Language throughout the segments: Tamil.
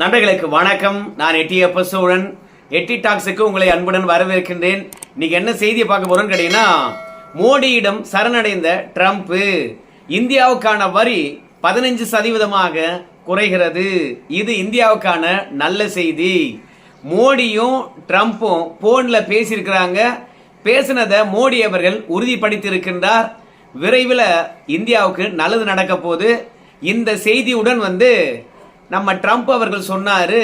நண்பர்களுக்கு வணக்கம். நான் எட்டி அப்ப சோழன் எட்டி டாக்ஸுக்கு உங்களை அன்புடன் வரவேற்கின்றேன். இன்னைக்கு என்ன செய்தியை பார்க்க போறோம்னு கேட்டீங்கன்னா மோடியிடம் சரணடைந்த ட்ரம்ப் இந்தியாவுக்கான வரி பதினஞ்சு சதவீதமாக குறைகிறது. இது இந்தியாவுக்கான நல்ல செய்தி. மோடியும் ட்ரம்ப்பும் போன்ல பேசியிருக்கிறாங்க. பேசினதை மோடி அவர்கள் உறுதிப்படுத்தியிருக்கின்றார். விரைவில் இந்தியாவுக்கு நல்லது நடக்க போது இந்த செய்தியுடன் வந்து நம்ம ட்ரம்ப் அவர்கள் சொன்னார்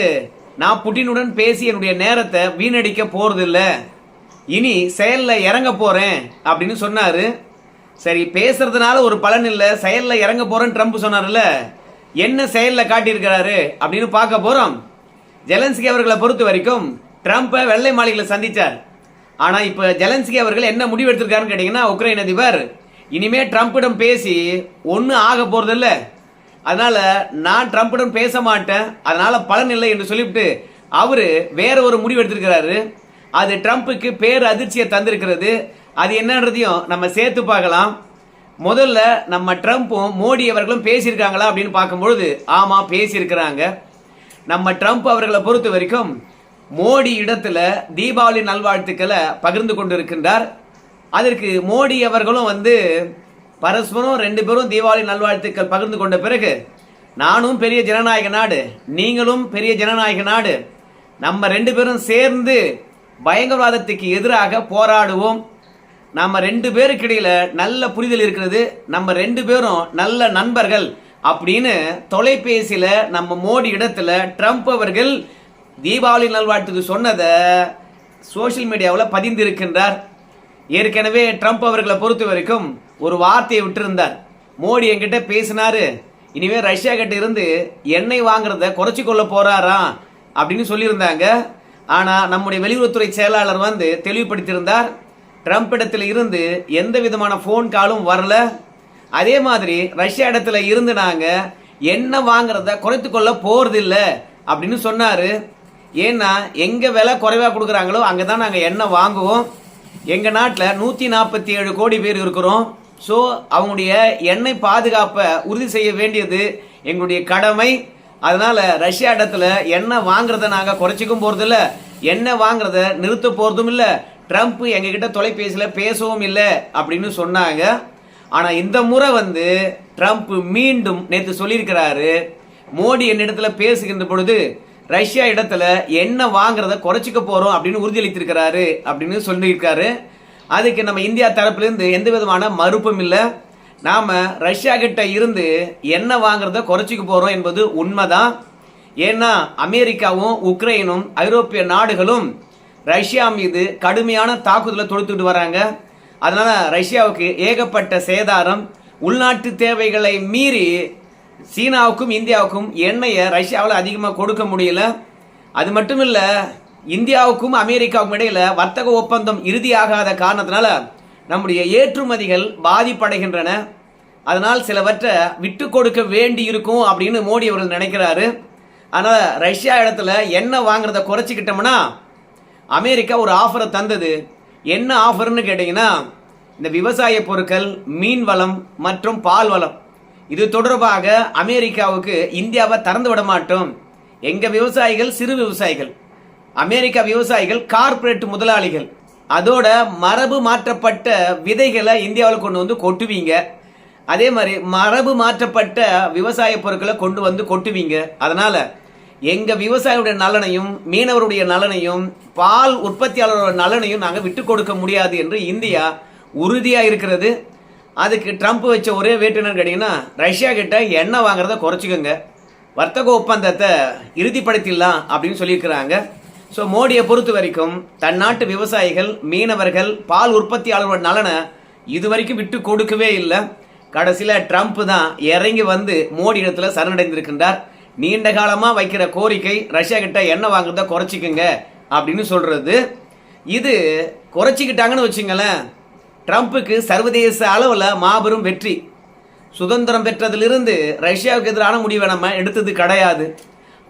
நான் புட்டினுடன் பேசி என்னுடைய நேரத்தை வீணடிக்க போகிறதில்ல இனி செயலில் இறங்க போகிறேன் அப்படின்னு சொன்னார். சரி பேசுறதுனால ஒரு பலன் இல்லை செயலில் இறங்க போகிறேன்னு ட்ரம்ப் சொன்னார்ல என்ன செயலில் காட்டியிருக்கிறாரு அப்படின்னு பார்க்க போகிறோம் ஜெலன்ஸ்கி அவர்களை பொறுத்த வரைக்கும் ட்ரம்ப்பை வெள்ளை மாளிகையில் சந்தித்தார் ஆனால் இப்போ ஜெலன்ஸ்கி அவர்கள் என்ன முடிவு எடுத்திருக்காருன்னு கேட்டீங்கன்னா உக்ரைன் அதிபர் இனிமேல் ட்ரம்ப்பிடம் பேசி ஒன்றும் ஆக போகிறதில்ல அதனால நான் ட்ரம்ப்புடன் பேச மாட்டேன். அதனால பலன் இல்லை என்று சொல்லிவிட்டு அவர் வேற ஒரு முடிவு எடுத்திருக்கிறாரு. அது ட்ரம்ப்புக்கு பேர் அதிர்ச்சியை தந்திருக்கிறது. அது என்னன்றதையும் நம்ம சேர்த்து பார்க்கலாம். முதல்ல நம்ம ட்ரம்ப்பும் மோடி அவர்களும் பேசியிருக்காங்களா அப்படின்னு பார்க்கும்பொழுது ஆமாம் பேசியிருக்கிறாங்க. நம்ம ட்ரம்ப் அவர்களை பொறுத்த வரைக்கும் மோடி இடத்துல தீபாவளி நல்வாழ்த்துக்களை பகிர்ந்து கொண்டு இருக்கின்றார் அதற்கு மோடி அவர்களும் வந்து பரஸ்பரம் ரெண்டு பேரும் தீபாவளி நல்வாழ்த்துக்கள் பகிர்ந்து கொண்ட பிறகு நானும் பெரிய ஜனநாயக நாடு நீங்களும் பெரிய ஜனநாயக நாடு நம்ம ரெண்டு பேரும் சேர்ந்து பயங்கரவாதத்துக்கு எதிராக போராடுவோம். நம்ம ரெண்டு பேருக்கு இடையில நல்ல புரிதல் இருக்கிறது நம்ம ரெண்டு பேரும் நல்ல நண்பர்கள் அப்படின்னு தொலைபேசியில நம்ம மோடி இடத்துல ட்ரம்ப் அவர்கள் தீபாவளி நல்வாழ்த்துக்கு சொன்னதை சோஷியல் மீடியாவில் பதிந்திருக்கின்றார். ஏற்கனவே ட்ரம்ப் அவர்களை பொறுத்த வரைக்கும் ஒரு வார்த்தையை விட்டுருந்தார். மோடி என்கிட்ட பேசினார். இனிமேல் ரஷ்யா கிட்ட இருந்து எண்ணெய் வாங்குறத குறைச்சி கொள்ள போகிறாராம் அப்படின்னு சொல்லியிருந்தாங்க. ஆனால் நம்முடைய வெளியுறவுத்துறை செயலாளர் வந்து தெளிவுபடுத்தியிருந்தார். ட்ரம்ப் இடத்துல இருந்து எந்த விதமான ஃபோன் காலும் வரல. அதே மாதிரி ரஷ்யா இடத்துல இருந்து நாங்கள் எண்ணெய் வாங்குறத குறைத்து கொள்ள போறதில்ல அப்படின்னு சொன்னார். ஏன்னா எங்கே விலை குறைவாக கொடுக்குறாங்களோ அங்கே தான் நாங்கள் எண்ணெய் வாங்குவோம். எங்கள் நாட்டில் நூற்றி நாற்பத்தி ஏழு கோடி பேர் இருக்கிறோம். ஸோ அவங்களுடைய எண்ணெய் பாதுகாப்பை உறுதி செய்ய வேண்டியது எங்களுடைய கடமை. அதனால ரஷ்யா இடத்துல எண்ணெய் வாங்குறத நாங்கள் குறைச்சிக்கும் போறதில்ல எண்ணெய் வாங்குறத நிறுத்த போகிறதும் இல்லை. ட்ரம்ப் எங்ககிட்ட தொலைபேசியில் பேசவும் இல்லை அப்படின்னு சொன்னாங்க. ஆனால் இந்த முறை வந்து ட்ரம்ப் மீண்டும் நேற்று சொல்லியிருக்கிறாரு. மோடி என்னிடத்துல பேசுகின்ற பொழுது ரஷ்யா இடத்துல என்ன வாங்குறத குறைச்சிக்க போகிறோம் அப்படின்னு உறுதியளித்திருக்கிறாரு அப்படின்னு சொல்லியிருக்காரு. அதுக்கு நம்ம இந்தியா தரப்புலேருந்து எந்த விதமான மறுப்பும் இல்லை. நாம் ரஷ்யா கிட்ட இருந்து என்ன வாங்குறத குறைச்சிக்க போகிறோம் என்பது உண்மைதான். ஏன்னா அமெரிக்காவும் உக்ரைனும் ஐரோப்பிய நாடுகளும் ரஷ்யா மீது கடுமையான தாக்குதலை தொடுத்துட்டு வராங்க. அதனால் ரஷ்யாவுக்கு ஏகப்பட்ட சேதாரம் உள்நாட்டு தேவைகளை மீறி சீனாவுக்கும் இந்தியாவுக்கும் எண்ணெயை ரஷ்யாவில் அதிகமாக கொடுக்க முடியல. அது மட்டும் இல்லை இந்தியாவுக்கும் அமெரிக்காவுக்கும் இடையில வர்த்தக ஒப்பந்தம் இறுதியாகாத காரணத்தினால நம்முடைய ஏற்றுமதிகள் பாதிப்படைகின்றன. அதனால் சிலவற்றை விட்டு கொடுக்க வேண்டி இருக்கும் அப்படின்னு மோடி அவர்கள் நினைக்கிறாரு. ஆனால் ரஷ்யா இடத்துல எண்ணெய் வாங்குறத குறைச்சிக்கிட்டோம்னா அமெரிக்கா ஒரு ஆஃபரை தந்தது. என்ன ஆஃபர்னு கேட்டிங்கன்னா இந்த விவசாய பொருட்கள் மீன் வளம் மற்றும் பால் வளம். இது தொடர்பாக அமெரிக்காவுக்கு இந்தியாவை திறந்து விட மாட்டோம். எங்கள் விவசாயிகள் சிறு விவசாயிகள். அமெரிக்கா விவசாயிகள் கார்ப்பரேட் முதலாளிகள் அதோட மரபு மாற்றப்பட்ட விதைகளை இந்தியாவில் கொண்டு வந்து கொட்டுவீங்க. அதே மாதிரி மரபு மாற்றப்பட்ட விவசாய பொருட்களை கொண்டு வந்து கொட்டுவீங்க. அதனால எங்க விவசாயியுடைய நலனையும் மீனவருடைய நலனையும் பால் உற்பத்தியாளரோட நலனையும் நாங்கள் விட்டு கொடுக்க முடியாது என்று இந்தியா உறுதியாக இருக்கிறது. அதுக்கு ட்ரம்ப் வச்ச ஒரே வேட்டு என்னன்னு கேட்டிங்கன்னா ரஷ்யா கிட்ட எண்ணெய் வாங்குறத குறைச்சிக்கோங்க. வர்த்தக ஒப்பந்தத்தை இறுதிப்படுத்திடலாம் அப்படின்னு சொல்லியிருக்கிறாங்க. ஸோ மோடியை பொறுத்த வரைக்கும் தன் நாட்டு விவசாயிகள் மீனவர்கள் பால் உற்பத்தியாளர்களோட நலனை இது வரைக்கும் விட்டு கொடுக்கவே இல்லை. கடைசியில் ட்ரம்ப் தான் இறங்கி வந்து மோடி இடத்துல சரணடைந்திருக்கின்றார். நீண்ட காலமாக வைக்கிற கோரிக்கை ரஷ்யா கிட்ட எண்ணெய் வாங்குறத குறைச்சிக்கங்க அப்படின்னு சொல்கிறது இது குறைச்சிக்கிட்டாங்கன்னு வச்சுங்களேன் ட்ரம்ப்புக்கு சர்வதேச அளவில் மாபெரும் வெற்றி. சுதந்திரம் பெற்றதிலிருந்து ரஷ்யாவுக்கு எதிரான முடிவை நம்ம எடுத்தது கிடையாது.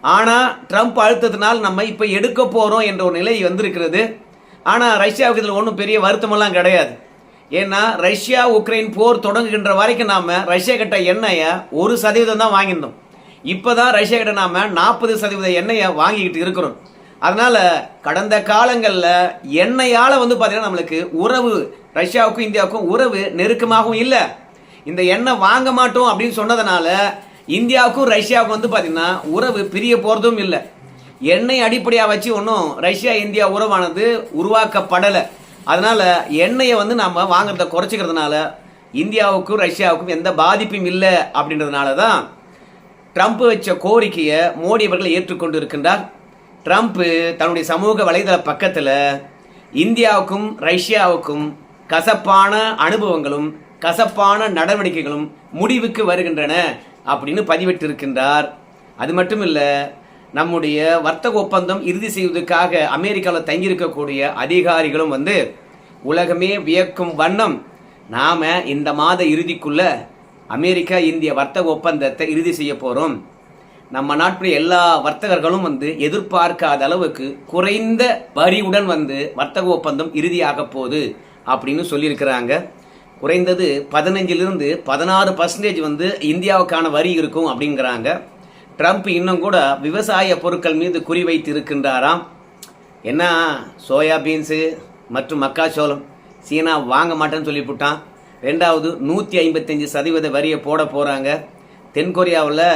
ஆனால் ட்ரம்ப் அழுத்தத்தினால் நம்ம இப்போ எடுக்க போகிறோம் என்ற ஒரு நிலை வந்திருக்கிறது. ஆனால் ரஷ்யாவுக்கு இதில் ஒன்றும் பெரிய வருத்தமெல்லாம் கிடையாது. ஏன்னா ரஷ்யா உக்ரைன் போர் தொடங்குகின்ற வரைக்கும் நாம் ரஷ்யா கிட்ட எண்ணெயை ஒரு சதவீதம் தான் வாங்கியிருந்தோம். இப்பதான் ரஷ்யா கிட்ட நாம் நாற்பது சதவீத எண்ணெயை வாங்கிக்கிட்டு இருக்கிறோம். அதனால் கடந்த காலங்களில் எண்ணெயால் வந்து பார்த்திங்கன்னா நம்மளுக்கு உறவு ரஷ்யாவுக்கும் இந்தியாவுக்கும் உறவு நெருக்கமாகவும் இல்லை. இந்த எண்ணெய் வாங்க மாட்டோம் அப்படின்னு சொன்னதுனால இந்தியாவுக்கும் ரஷ்யாவுக்கும் வந்து பார்த்தீங்கன்னா உறவு பிரிய போகிறதும் இல்லை. எண்ணெய் அடிப்படையாக வச்சு ஒன்றும் ரஷ்யா இந்தியா உறவானது உருவாக்கப்படலை. அதனால் எண்ணெயை வந்து நம்ம வாங்குறத குறைச்சிக்கிறதுனால இந்தியாவுக்கும் ரஷ்யாவுக்கும் எந்த பாதிப்பும் இல்லை அப்படின்றதுனால தான் ட்ரம்ப் வச்ச கோரிக்கையை மோடி அவர்கள் ஏற்றுக்கொண்டு இருக்கின்றார் ட்ரம்ப்பு தன்னுடைய சமூக வலைதள பக்கத்தில் இந்தியாவுக்கும் ரஷ்யாவுக்கும் கசப்பான அனுபவங்களும் கசப்பான நடவடிக்கைகளும் முடிவுக்கு வருகின்றன. அப்படின்னு பதிவிட்டிருக்கின்றார். அது மட்டும் இல்லை நம்முடைய வர்த்தக ஒப்பந்தம் இறுதி செய்வதற்காக அமெரிக்காவில் தங்கியிருக்கக்கூடிய அதிகாரிகளும் வந்து உலகமே வியக்கும் வண்ணம். நாம் இந்த மாத இறுதிக்குள்ள அமெரிக்கா இந்திய வர்த்தக ஒப்பந்தத்தை இறுதி செய்ய போகிறோம் நம்ம நாட்டுடைய எல்லா வர்த்தகர்களும் வந்து எதிர்பார்க்காத அளவுக்கு குறைந்த வரியுடன் வந்து வர்த்தக ஒப்பந்தம் இறுதியாக போகுது அப்படின்னு சொல்லியிருக்கிறாங்க. குறைந்தது பதினஞ்சிலிருந்து பதினாறு பர்சன்டேஜ் வந்து இந்தியாவுக்கான வரி இருக்கும் அப்படிங்கிறாங்க. ட்ரம்ப் இன்னும் கூட விவசாய பொருட்கள் மீது குறிவைத்து இருக்கின்றாராம் என்ன? சோயா பீன்ஸு மற்றும் மக்காச்சோளம். சீனா வாங்க மாட்டேன்னு சொல்லிவிட்டான் ரெண்டாவது நூற்றி ஐம்பத்தஞ்சு சதவீத வரியை போட போகிறாங்க தென்கொரியாவில்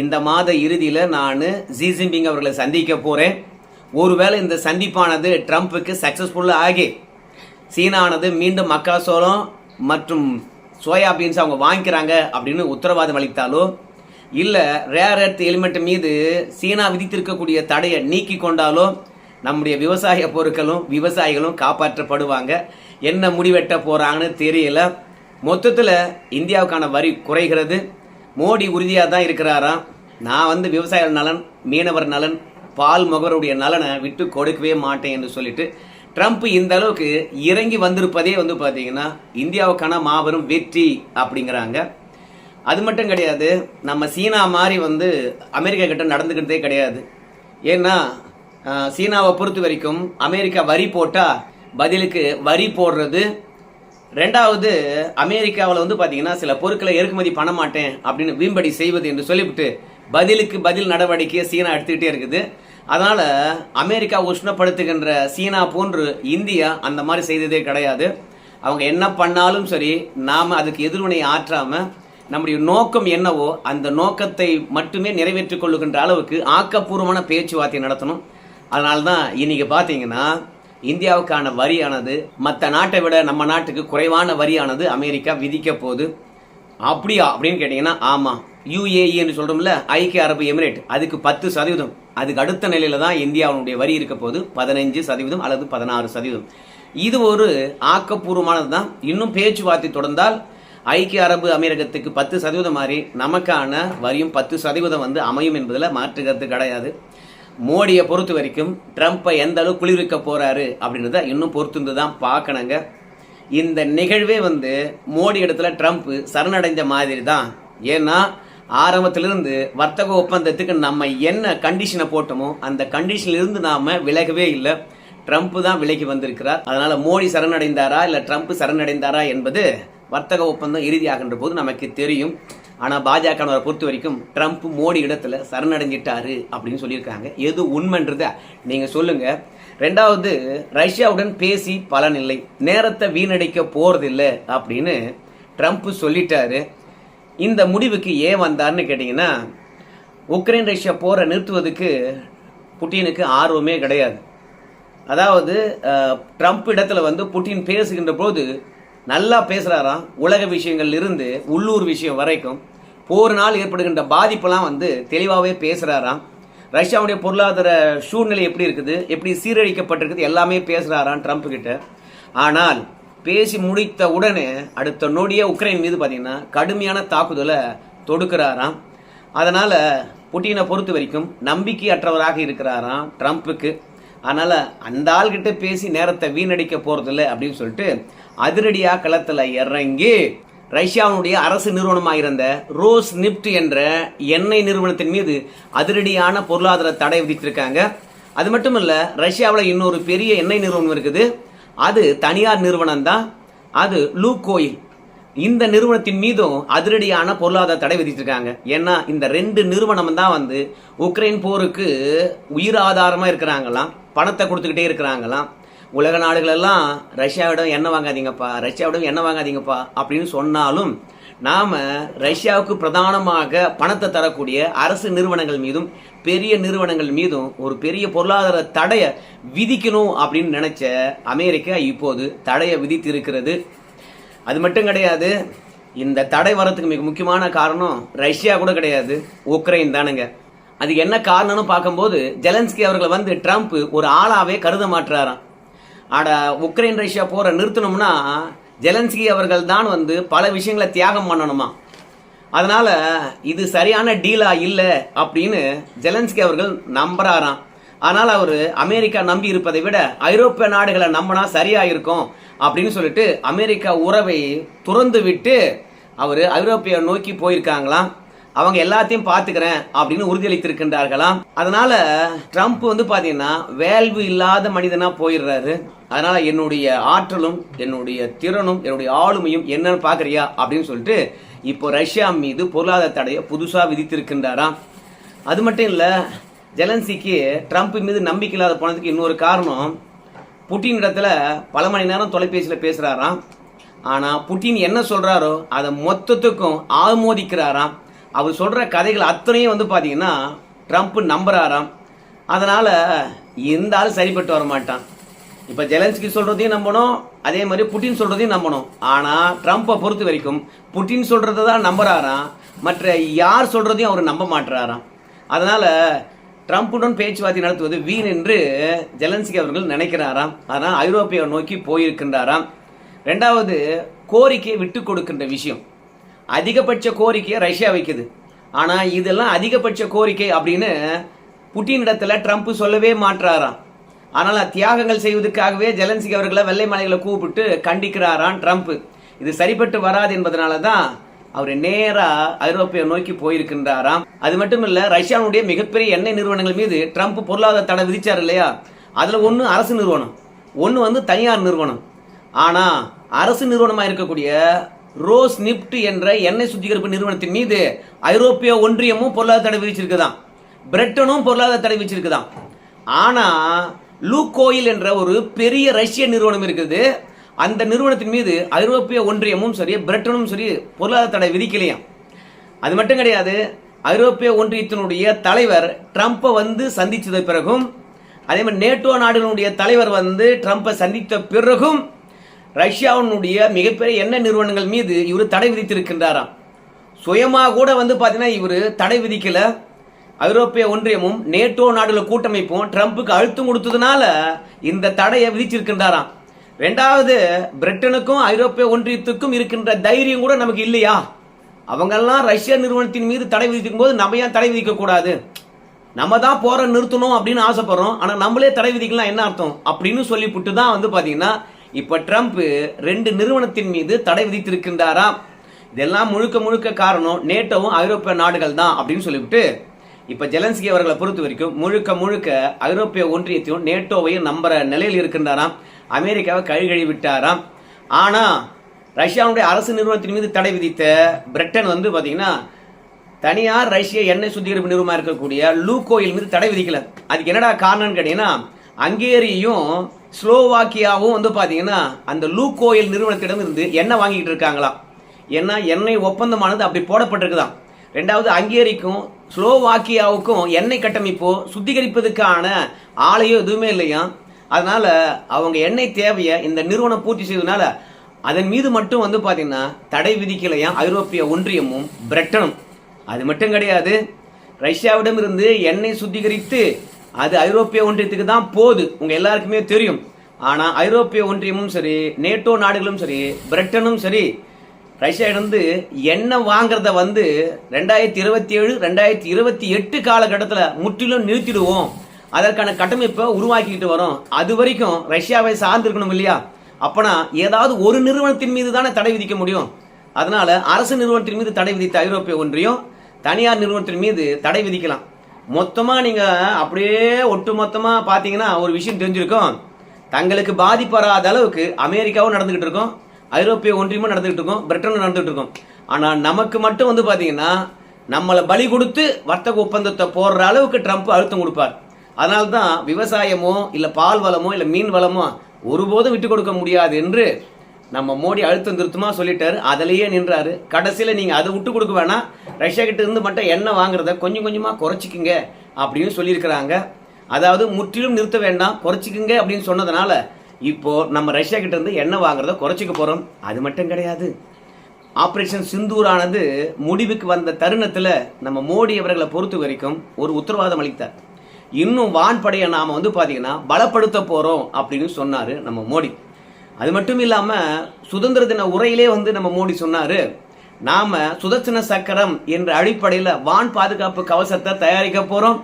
இந்த மாத இறுதியில் நான் ஜி ஜின்பிங் அவர்களை சந்திக்க போகிறேன் ஒருவேளை இந்த சந்திப்பானது ட்ரம்ப்புக்கு சக்ஸஸ்ஃபுல்லாக ஆகி சீனானது மீண்டும் மக்காசோளம் மற்றும் சோயா பீன்ஸ் அவங்க வாங்கிக்கிறாங்க அப்படின்னு உத்தரவாதம் அளித்தாலோ இல்லை ரேர் எர்த் எலிமெண்ட் மீது சீனா விதித்திருக்கக்கூடிய தடையை நீக்கி கொண்டாலோ நம்முடைய விவசாய பொருட்களும் விவசாயிகளும் காப்பாற்றப்படுவாங்க. என்ன முடிவெட்ட போகிறாங்கன்னு தெரியல. மொத்தத்தில் இந்தியாவுக்கான வரி குறைகிறது. மோடி உறுதியாக தான் இருக்கிறாராம் நான் வந்து விவசாய நலன் மீனவர் நலன் பால் முகவருடைய நலனை விட்டு கொடுக்கவே மாட்டேன் என்று சொல்லிட்டு ட்ரம்ப் இந்த அளவுக்கு இறங்கி வந்திருப்பதே வந்து பார்த்தீங்கன்னா இந்தியாவுக்கான மாபெரும் வெற்றி அப்படிங்கிறாங்க. அது மட்டும் கிடையாது நம்ம சீனா மாதிரி வந்து அமெரிக்கா கிட்ட நடந்துக்கிட்டதே கிடையாது. ஏன்னா சீனாவை பொறுத்த வரைக்கும் அமெரிக்கா வரி போட்டால் பதிலுக்கு வரி போடுறது. ரெண்டாவது அமெரிக்காவில் வந்து பார்த்தீங்கன்னா சில பொருட்களை இறக்குமதி பண்ண மாட்டேன் அப்படின்னு வீம்படி செய்வது என்று சொல்லிவிட்டு பதிலுக்கு பதில் நடவடிக்கையை சீனா எடுத்துக்கிட்டே இருக்குது. அதனால் அமெரிக்கா உஷ்ணப்படுத்துகின்ற சீனா போன்று இந்தியா அந்த மாதிரி செய்ததே கிடையாது. அவங்க என்ன பண்ணாலும் சரி நாம் அதுக்கு எதிர்வினை ஆற்றாமல் நம்முடைய நோக்கம் என்னவோ அந்த நோக்கத்தை மட்டுமே நிறைவேற்றிக் கொள்ளுகின்ற அளவுக்கு ஆக்கப்பூர்வமான பேச்சுவார்த்தை நடத்தணும். அதனால தான் இன்னைக்கு பார்த்தீங்கன்னா இந்தியாவுக்கான வரியானது மற்ற நாட்டை விட நம்ம நாட்டுக்கு குறைவான வரியானது அமெரிக்கா விதிக்க போகுது. அப்படியா? அப்படின்னு கேட்டிங்கன்னா ஆமாம் யுஏஇ சொல்கிறோம்ல ஐக்கிய அரபு எமிரேட். அதுக்கு பத்து சதவீதம். அதுக்கு அடுத்த நிலையில் தான் இந்தியாவுடைய வரி இருக்க போது பதினஞ்சு சதவீதம் அல்லது பதினாறு சதவீதம். இது ஒரு ஆக்கப்பூர்வமானது தான். இன்னும் பேச்சுவார்த்தை தொடர்ந்தால் ஐக்கிய அரபு அமீரகத்துக்கு பத்து சதவீதம் மாதிரி நமக்கான வரியும் பத்து சதவீதம் வந்து அமையும் என்பதில் மாற்று கருத்து கிடையாது. மோடியை பொறுத்த வரைக்கும் ட்ரம்ப்பை எந்த அளவு குளிர்விக்க போகிறாரு அப்படின்றத இன்னும் பொறுத்திருந்து தான் பார்க்கணுங்க. இந்த நிகழ்வே வந்து மோடி இடத்துல ட்ரம்ப் சரணடைஞ்ச மாதிரி தான். ஏன்னா ஆரம்பத்திலிருந்து வர்த்தக ஒப்பந்தத்துக்கு நம்ம என்ன கண்டிஷனை போட்டோமோ அந்த கண்டிஷன்லேருந்து இருந்து விலகவே இல்லை. ட்ரம்ப் தான் விலகி வந்திருக்கிறார். அதனால் மோடி சரணடைந்தாரா இல்லை ட்ரம்ப் சரணடைந்தாரா என்பது வர்த்தக ஒப்பந்தம் இறுதியாகின்ற போது நமக்கு தெரியும். ஆனால் பாஜகவரை பொறுத்த வரைக்கும் ட்ரம்ப் மோடி இடத்துல சரணடைஞ்சிட்டாரு அப்படின்னு சொல்லியிருக்காங்க. எது உண்மைன்றத நீங்கள் சொல்லுங்கள் ரெண்டாவது ரஷ்யாவுடன் பேசி பலனில்லை நேரத்தை வீணடிக்க போகிறதில்லை அப்படின்னு ட்ரம்ப் சொல்லிட்டாரு. இந்த முடிவுக்கு ஏன் வந்தார்னு கேட்டிங்கன்னா உக்ரைன் ரஷ்யா போரை நிறுத்துவதுக்கு புட்டினுக்கு ஆர்வமே கிடையாது. அதாவது ட்ரம்ப் இடத்துல வந்து புட்டின் பேசுகின்ற போது நல்லா பேசுகிறாராம் உலக விஷயங்கள் இருந்து உள்ளூர் விஷயம் வரைக்கும் போரினால் ஏற்படுகின்ற பாதிப்பெல்லாம் வந்து தெளிவாகவே பேசுகிறாராம் ரஷ்யாவுடைய பொருளாதார சூழ்நிலை எப்படி இருக்குது எப்படி சீரழிக்கப்பட்டிருக்குது எல்லாமே பேசுகிறாராம் ட்ரம்ப் கிட்ட. ஆனால் பேசி முடித்த உடனே அடுத்த நொடியே உக்ரைன் மீது பார்த்தீங்கன்னா கடுமையான தாக்குதலை தொடுக்கிறாராம். அதனால் புட்டினை பொறுத்த வரைக்கும் நம்பிக்கையற்றவராக இருக்கிறாராம் ட்ரம்ப்புக்கு. அதனால் அந்த ஆள்கிட்ட பேசி நேரத்தை வீணடிக்க போகிறதில்ல அப்படின்னு சொல்லிட்டு அதிரடியாக களத்தில் இறங்கி ரஷ்யாவுடைய அரசு நிறுவனமாக இருந்த ரோஸ் நிப்ட் என்ற எண்ணெய் நிறுவனத்தின் மீது அதிரடியான பொருளாதார தடை விதித்திருக்காங்க. அது மட்டும் இல்லை ரஷ்யாவில் இன்னொரு பெரிய எண்ணெய் நிறுவனம் இருக்குது. அது தனியார் நிறுவனம் தான் அது லூகோயில். இந்த நிறுவனத்தின் மீதும் அதிரடியான பொருளாதார தடை விதிச்சிருக்காங்க. ஏன்னா இந்த ரெண்டு நிறுவனம் தான் வந்து உக்ரைன் போருக்கு உயிர் ஆதாரமாக இருக்கிறாங்களாம். பணத்தை கொடுத்துக்கிட்டே இருக்கிறாங்களாம். உலக நாடுகளெல்லாம் ரஷ்யாவிடம் எண்ணெய் வாங்காதீங்கப்பா ரஷ்யாவிடம் எண்ணெய் வாங்காதீங்கப்பா அப்படின்னு சொன்னாலும் நாம் ரஷ்யாவுக்கு பிரதானமாக பணத்தை தரக்கூடிய அரசு நிறுவனங்கள் மீதும் பெரிய நிறுவனங்கள் மீதும் ஒரு பெரிய பொருளாதார தடையை விதிக்கணும் அப்படின்னு நினச்ச அமெரிக்கா இப்போது தடையை விதித்து இருக்கிறது அது மட்டும் கிடையாது இந்த தடை வரத்துக்கு மிக முக்கியமான காரணம் ரஷ்யா கூட கிடையாது உக்ரைன் தானுங்க. அதுக்கு என்ன காரணம்னு பார்க்கும்போது ஜெலன்ஸ்கி அவர்களை வந்து ட்ரம்ப் ஒரு ஆளாவே கருத மாட்டுறாராம் ஆட உக்ரைன் ரஷ்யா போற நிறுத்தணும்னா ஜெலன்ஸ்கி அவர்கள் தான் வந்து பல விஷயங்களை தியாகம் பண்ணணுமா? அதனால இது சரியான டீலா இல்லை அப்படின்னு ஜெலன்ஸ்கி அவர்கள் நம்புறாராம். ஆனால் அவர் அமெரிக்கா நம்பி இருப்பதை விட ஐரோப்பிய நாடுகளை நம்பினா சரியா இருக்கும் அப்படின்னு சொல்லிட்டு அமெரிக்கா உறவை துறந்து விட்டு அவர் ஐரோப்பிய நோக்கி போயிருக்காங்களாம். அவங்க எல்லாத்தையும் பார்த்துக்கிறேன் அப்படின்னு உறுதியளித்திருக்கின்றார்களாம். அதனால ட்ரம்ப் வந்து பார்த்தீங்கன்னா வேல்வு இல்லாத மனிதனாக போயிடுறாரு. அதனால என்னுடைய ஆற்றலும் என்னுடைய திறனும் என்னுடைய ஆளுமையும் என்னன்னு பார்க்குறியா அப்படின்னு சொல்லிட்டு இப்போ ரஷ்யா மீது பொருளாதார தடையை புதுசாக விதித்திருக்கின்றாராம் அது மட்டும் இல்லை ஜெலன்சிக்கு ட்ரம்ப் மீது நம்பிக்கை இல்லாத போனதுக்கு இன்னொரு காரணம் புட்டின் இடத்துல பல மணி நேரம் தொலைபேசியில் பேசுகிறாராம் ஆனால் புட்டின் என்ன சொல்கிறாரோ அதை மொத்தத்துக்கும் ஆமோதிக்கிறாராம் அவர் சொல்கிற கதைகள் அத்தனையும் வந்து பார்த்தீங்கன்னா ட்ரம்ப் நம்புகிறாராம் அதனால் இந்த ஆள் சரிப்பட்டு வர மாட்டான். இப்போ ஜெலன்ஸ்கி சொல்கிறதையும் நம்பணும் அதே மாதிரி புட்டின் சொல்றதையும் நம்பணும். ஆனால் ட்ரம்ப்பை பொறுத்த வரைக்கும் புட்டின் சொல்கிறத தான் நம்புறாராம். மற்ற யார் சொல்றதையும் அவர் நம்ப மாட்டுறாராம் அதனால ட்ரம்ப்புடன் பேச்சுவார்த்தை நடத்துவது வீண் என்று ஜெலன்ஸ்கி அவர்கள் நினைக்கிறாராம். அதனால் ஐரோப்பியா நோக்கி போயிருக்கின்றாராம். ரெண்டாவது கோரிக்கையை விட்டு கொடுக்கின்ற விஷயம். அதிகபட்ச கோரிக்கையை ரஷ்யா வைக்குது. ஆனால் இதெல்லாம் அதிகபட்ச கோரிக்கை அப்படின்னு புட்டின் இடத்துல ட்ரம்ப் சொல்லவே மாட்டுறாராம் ஆனால் தியாகங்கள் செய்வதற்காகவே ஜெலன்ஸ்கி அவர்களை வெள்ளை மலைகளை கூப்பிட்டு கண்டிக்கிறாராம் ட்ரம்ப். இது சரிப்பட்டு வராது என்பதனால தான் அவர் நேரா ஐரோப்பிய நோக்கி போயிருக்கின்றாராம். அது மட்டும் இல்ல ரஷ்யாவுடைய மிகப்பெரிய எண்ணெய் நிறுவனங்கள் மீது ட்ரம்ப் பொருளாதார தடை விதிச்சார் இல்லையா? அதுல ஒன்று அரசு நிறுவனம் ஒன்று வந்து தனியார் நிறுவனம். ஆனா அரசு நிறுவனமாக இருக்கக்கூடிய ரோஸ் நிப்ட் என்ற எண்ணெய் சுத்திகரிப்பு நிறுவனத்தின் மீது ஐரோப்பிய ஒன்றியமும் பொருளாதார தடை விதிச்சிருக்குதான் பிரிட்டனும் பொருளாதார தடை விதிச்சிருக்குதான் ஆனா லூகோயில் என்ற ஒரு பெரிய ரஷ்ய நிறுவனம் இருக்குது. அந்த நிறுவனத்தின் மீது ஐரோப்பிய ஒன்றியமும் சரி பிரிட்டனும் சரி பொருளாதார தடை விதிக்கலையாம். அது மட்டும் கிடையாது ஐரோப்பிய ஒன்றியத்தினுடைய தலைவர் ட்ரம்ப்பை வந்து சந்திச்சது பிறகும் அதே மாதிரி நேட்டோ நாடுகளுடைய தலைவர் வந்து ட்ரம்ப்பை சந்தித்த பிறகும் ரஷ்யாவினுடைய மிகப்பெரிய எண்ணெய் நிறுவனங்கள் மீது இவர் தடை விதித்திருக்கின்றாராம். சுயமாக கூட வந்து பார்த்தீங்கன்னா இவர் தடை விதிக்கலை. ஐரோப்பிய ஒன்றியமும் நேட்டோ நாடுகள் கூட்டமைப்பும் ட்ரம்ப்புக்கு அழுத்தம் கொடுத்ததுனால இந்த தடையை விதிச்சிருக்கின்றாராம். ரெண்டாவது பிரிட்டனுக்கும் ஐரோப்பிய ஒன்றியத்துக்கும் இருக்கின்ற தைரியம் கூட நமக்கு இல்லையா? அவங்கெல்லாம் ரஷ்ய நிறுவனத்தின் மீது தடை விதிக்கும் போது நம்ம ஏன் தடை விதிக்க கூடாது? நம்ம தான் போற நிறுத்தணும் அப்படின்னு ஆசைப்படுறோம். ஆனால் நம்மளே தடை விதிக்கலாம் என்ன அர்த்தம்? அப்படின்னு சொல்லிவிட்டு தான் வந்து பார்த்தீங்கன்னா இப்போ ட்ரம்ப் ரெண்டு நிறுவனத்தின் மீது தடை விதித்திருக்கின்றாராம். இதெல்லாம் முழுக்க முழுக்க காரணம் நேட்டோவும் ஐரோப்பிய நாடுகள் தான் அப்படின்னு சொல்லிவிட்டு இப்ப ஜெலன்ஸ்கி அவர்களை பொறுத்த வரைக்கும் முழுக்க முழுக்க ஐரோப்பிய ஒன்றியத்தையும் நேட்டோவையும் நம்புற நிலையில் இருக்கின்றாராம். அமெரிக்காவை கழுகழி விட்டாராம். ஆனா ரஷ்யாவுடைய அரசு நிறுவனத்தின் மீது தடை விதித்த பிரிட்டன் வந்து பாத்தீங்கன்னா தனியார் ரஷ்ய எண்ணெய் சுத்திகரிப்பு நிறுவனமா இருக்கக்கூடிய லூகோயில் மீது தடை விதிக்கல. அதுக்கு என்னடா காரணம்னு கேட்டீங்கன்னா அங்கேரியும் ஸ்லோவாக்கியாவும் வந்து பாத்தீங்கன்னா அந்த லூகோயில் நிறுவனத்திடம் இருந்து எண்ணெய் வாங்கிட்டு இருக்காங்களாம். ஏன்னா எண்ணெய் ஒப்பந்தமானது அப்படி போடப்பட்டிருக்குதான் ரெண்டாவது அங்கேரிக்கும் ஸ்லோவாக்கியாவுக்கும் எண்ணெய் கட்டமைப்போ சுத்திகரிப்பதற்கான ஆலையோ எதுவுமே இல்லையா? அதனால அவங்க எண்ணெய் தேவையை இந்த நிறுவனம் பூர்த்தி செய்ததுனால அதன் மீது மட்டும் வந்து பார்த்தீங்கன்னா தடை விதிக்கலையா ஐரோப்பிய ஒன்றியமும் பிரிட்டனும். அது மட்டும் கிடையாது. ரஷ்யாவிடம் இருந்து எண்ணெய் சுத்திகரித்து அது ஐரோப்பிய ஒன்றியத்துக்கு தான் போகுது. உங்க எல்லாருக்குமே தெரியும். ஆனா ஐரோப்பிய ஒன்றியமும் சரி நேட்டோ நாடுகளும் சரி பிரிட்டனும் சரி ரஷ்யா எண்ணெய் வாங்குறத வந்து ரெண்டாயிரத்தி இருபத்தி ஏழு ரெண்டாயிரத்தி இருபத்தி எட்டு காலகட்டத்தில் முற்றிலும் நிறுத்திடுவோம். அதற்கான கட்டமைப்பை உருவாக்கிட்டு வரோம். அது வரைக்கும் ரஷ்யாவை சார்ந்திருக்கணும் இல்லையா? அப்போனா ஏதாவது ஒரு நிறுவனத்தின் மீது தானே தடை விதிக்க முடியும். அதனால அரசு நிறுவனத்தின் மீது தடை விதித்த ஐரோப்பிய ஒன்றியம் தனியார் நிறுவனத்தின் மீது தடை விதிக்கலாம். மொத்தமாக நீங்கள் அப்படியே ஒட்டு மொத்தமாக பார்த்தீங்கன்னா ஒரு விஷயம் தெரிஞ்சிருக்கும். தங்களுக்கு பாதிப்பு வராத அளவுக்கு அமெரிக்காவும் நடந்துகிட்டு இருக்கும். ஐரோப்பிய ஒன்றியமும் நடந்துகிட்டு இருக்கும் பிரிட்டனும் நடந்துகிட்டு இருக்கும். ஆனால் நமக்கு மட்டும் வந்து பார்த்தீங்கன்னா நம்மளை பலி கொடுத்து வர்த்தக ஒப்பந்தத்தை போடுற அளவுக்கு ட்ரம்ப் அழுத்தம் கொடுப்பார். அதனால தான் விவசாயமோ இல்லை பால் வளமோ இல்லை மீன் வளமோ ஒருபோதும் விட்டு கொடுக்க முடியாது என்று நம்ம மோடி அழுத்தம் திருத்தமாக சொல்லிட்டாரு. அதிலேயே நின்றாரு. கடைசியில் நீங்கள் அதை விட்டு கொடுக்க வேணாம். ரஷ்யா கிட்ட இருந்து மட்டும் எண்ணெய் வாங்குறத கொஞ்சம் கொஞ்சமாக குறைச்சிக்கிங்க அப்படின்னு சொல்லியிருக்கிறாங்க. அதாவது முற்றிலும் நிறுத்த வேண்டாம் குறைச்சிக்குங்க அப்படின்னு சொன்னதுனால இப்போ நம்ம ரஷ்யா கிட்ட இருந்து எண்ணெய் வாங்குறத குறைச்சிக்க போறோம். அது மட்டும் கிடையாது. ஆப்ரேஷன் சிந்தூரானது முடிவுக்கு வந்த தருணத்தில் நம்ம மோடி அவர்களை பொறுத்த வரைக்கும் ஒரு உத்தரவாதம் அளித்தார். இன்னும் வான்படையை நாம் வந்து பார்த்தீங்கன்னா பலப்படுத்த போகிறோம் அப்படின்னு சொன்னார் நம்ம மோடி. அது மட்டும் இல்லாமல் சுதந்திர தின உரையிலே வந்து நம்ம மோடி சொன்னார் நாம் சுதர்சன சக்கரம் என்ற அடிப்படையில் வான் பாதுகாப்பு கவசத்தை தயாரிக்க போகிறோம்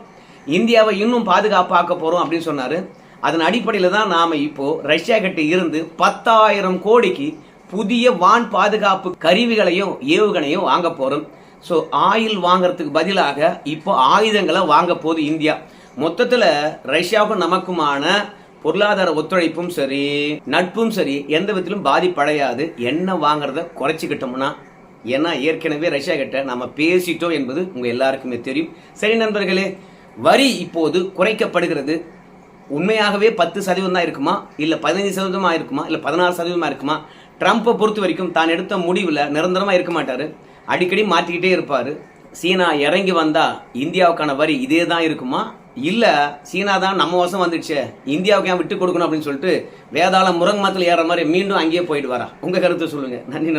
இந்தியாவை இன்னும் பாதுகாப்பாக்க போகிறோம் அப்படின்னு சொன்னார். அதன் அடிப்படையில் தான் நாம் இப்போ ரஷ்யா கிட்ட இருந்து பத்தாயிரம் கோடிக்கு புதிய வான் பாதுகாப்பு கருவிகளையும் ஏவுகணையும் வாங்க போகிறோம் ஸோ ஆயில் வாங்குறதுக்கு பதிலாக இப்போ ஆயுதங்களை வாங்க போகுது இந்தியா. மொத்தத்தில் ரஷ்யாவுக்கும் நமக்குமான பொருளாதார ஒத்துழைப்பும் சரி நட்பும் சரி எந்த விதத்திலும் பாதிப்படையாது. என்ன வாங்குறத குறைச்சிக்கிட்டோம்னா ஏன்னா ஏற்கனவே ரஷ்யா கிட்ட நம்ம பேசிட்டோம் என்பது உங்கள் எல்லாருக்குமே தெரியும். சரி நண்பர்களே வரி இப்போது குறைக்கப்படுகிறது. உண்மையாகவே பத்து சதவீதம் தான் இருக்குமா? இல்லை பதினைஞ்சு சதவீதமாக இருக்குமா? இல்லை பதினாறு சதவீதமாக இருக்குமா? ட்ரம்ப்பை பொறுத்த வரைக்கும் தான் எடுத்த முடிவில் நிரந்தரமாக இருக்க மாட்டார். அடிக்கடி மாற்றிக்கிட்டே இருப்பார். சீனா இறங்கி வந்தால் இந்தியாவுக்கான வரி இதே தான் இருக்குமா? இல்லை சீனா தான் நம்ம வசம் வந்துடுச்சு இந்தியாவுக்கு ஏன் விட்டு கொடுக்கணும் அப்படின்னு சொல்லிட்டு வேதாளம் முருங்கமரத்தில் ஏற மாதிரி மீண்டும் அங்கேயே போயிட்டு வரா. உங்கள் கருத்தை சொல்லுங்கள் நன்றி.